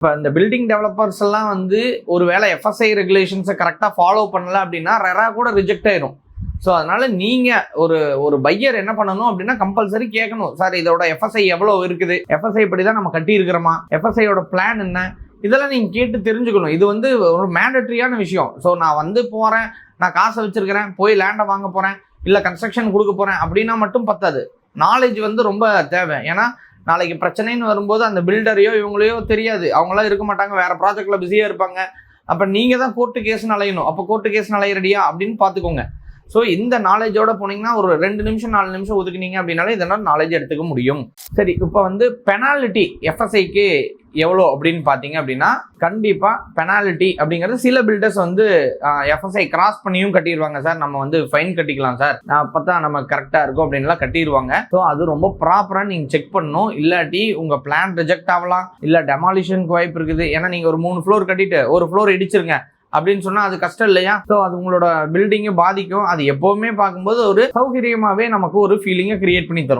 இப்போ இந்த building developers எல்லாம் வந்து ஒரு வேளை எஃப்எஸ்ஐ ரெகுலேஷன்ஸை கரெக்டாக ஃபாலோ பண்ணல அப்படின்னா ரெரா கூட ரிஜெக்ட் ஆயிரும். ஸோ அதனால நீங்கள் ஒரு ஒரு பையர் என்ன பண்ணணும் அப்படின்னா கம்பல்சரி கேட்கணும். சார் இதோட எஃப்எஸ்ஐ எவ்வளோ இருக்குது? எஃப்எஸ்ஐ படி தான் நம்ம கட்டியிருக்கிறோமா? எஃப்எஸ்ஐயோட பிளான் என்ன? இதெல்லாம் நீங்கள் கேட்டு தெரிஞ்சுக்கணும். இது வந்து ஒரு மேண்டட்ரியான விஷயம். ஸோ நான் வந்து போகிறேன் நான் காசை வச்சுருக்கிறேன் போய் லேண்டை வாங்க போகிறேன் இல்லை கன்ஸ்ட்ரக்ஷன் கொடுக்க போகிறேன் அப்படின்னா மட்டும் பத்தாது. நாலேஜ் வந்து ரொம்ப தேவை. ஏன்னா நாளைக்கு பிரச்சனைன்னு வரும்போது அந்த பில்டரையோ இவங்களையோ தெரியாது. அவங்களாம் இருக்க மாட்டாங்க. வேற ப்ராஜெக்ட்ல பிஸியா இருப்பாங்க. அப்ப நீங்க தான் கோர்ட்டு கேஸ் அலையணும் அப்போ கோர்ட்டு கேஸ் அலையிறடியா அப்படின்னு பாத்துக்கோங்க. ஸோ இந்த நாலேஜோட போனீங்கன்னா ஒரு ரெண்டு நிமிஷம் நாலு நிமிஷம் ஒதுக்குனீங்க அப்படின்னாலே இதனால் நாலேஜ் எடுத்துக்க முடியும். சரி இப்போ வந்து பெனாலிட்டி எஃப்எஸ்ஐக்கு எவ்வளோ அப்படின்னு பார்த்தீங்க அப்படின்னா கண்டிப்பாக பெனால்ட்டி அப்படிங்கிறது சில பில்டர்ஸ் வந்து எஃப்எஸ்ஐ கிராஸ் பண்ணியும் கட்டிடுவாங்க சார். நம்ம வந்து ஃபைன் கட்டிக்கலாம் சார். அப்போ தான் நம்ம கரெக்டாக இருக்கும் அப்படின்லாம் கட்டிடுவாங்க ஸோ அது ரொம்ப ப்ராப்பராக நீங்கள் செக் பண்ணணும். இல்லாட்டி உங்கள் பிளான் ரிஜெக்ட் ஆகலாம். இல்லை டெமாலிஷனுக்கு வாய்ப்பு இருக்குது. ஏன்னா நீங்கள் ஒரு மூணு ஃப்ளோர் கட்டிட்டு ஒரு ஃப்ளோர் இடிச்சிருங்க அப்படின்னு சொன்னா அது கஷ்டம் இல்லையா? ஸோ அது உங்களோட பில்டிங்கை பாதிக்கும். அது எப்பவுமே பார்க்கும்போது ஒரு சௌகரியமாவே நமக்கு ஒரு ஃபீலிங்கை கிரியேட் பண்ணி தரும்.